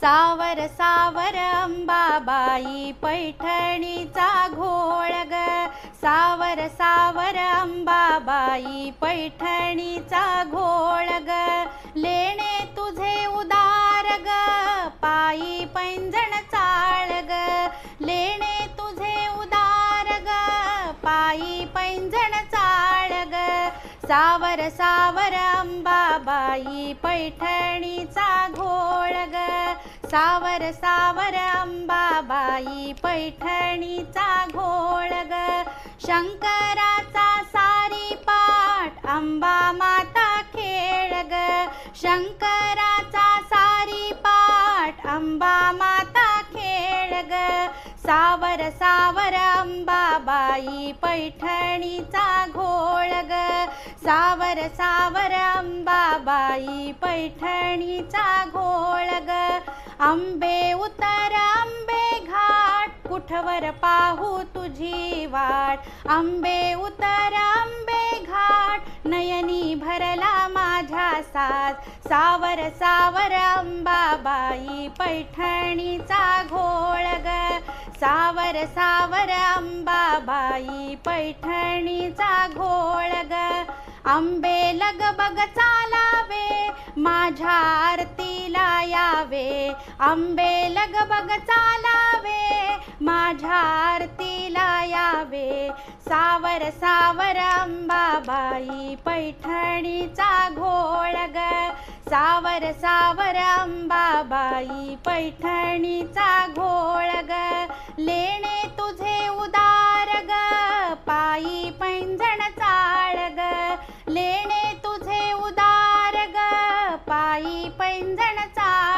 सावर सावर अंबाबाई पैठणीचा घोळ ग. सावर सावर अंबाबाई पैठणीचा घोळ ग. लेणे तुझे उदार ग पायी पैंजण चाळ ग. लेणे तुझे उदार ग पायी पैंजण चाळ ग. सावर सावर अंबाबाई पैठणीचा घोळ सावर सावर अंबाबाई पैठणीचा घोळ ग. शंकराचा सारी पाठ अंबा माता खेळ ग. शंकराचा सारी पाठ अंबा माता खेळ ग. सावर सावर अंबाबाई पैठणीचा घोळ ग. सावर सावर अंबाबाई पैठणीचा घोळ आंबे उतर आंबे घाट कुठवर पाहू तुझी वाट? आंबे उतर आंबे घाट नयनी भरला माझ्या साज सावर सावर अंबाबाई पैठणीचा घोळ ग. सावर सावर अंबाबाई पैठणीचा घोळ ग. आंबे लगबग चालावे माझ्या आरती आंबे लगबग चालावे माझ्या आरतीला यावे. सावर सावर अंबाबाई पैठणीचा घोळ ग. सावर सावर अंबाबाई पैठणीचा घोळ ग. लेणे तुझे उदार ग पायी पैंजण चाळ ग. लेणे तुझे उदार ग पायी पैंजण चाळ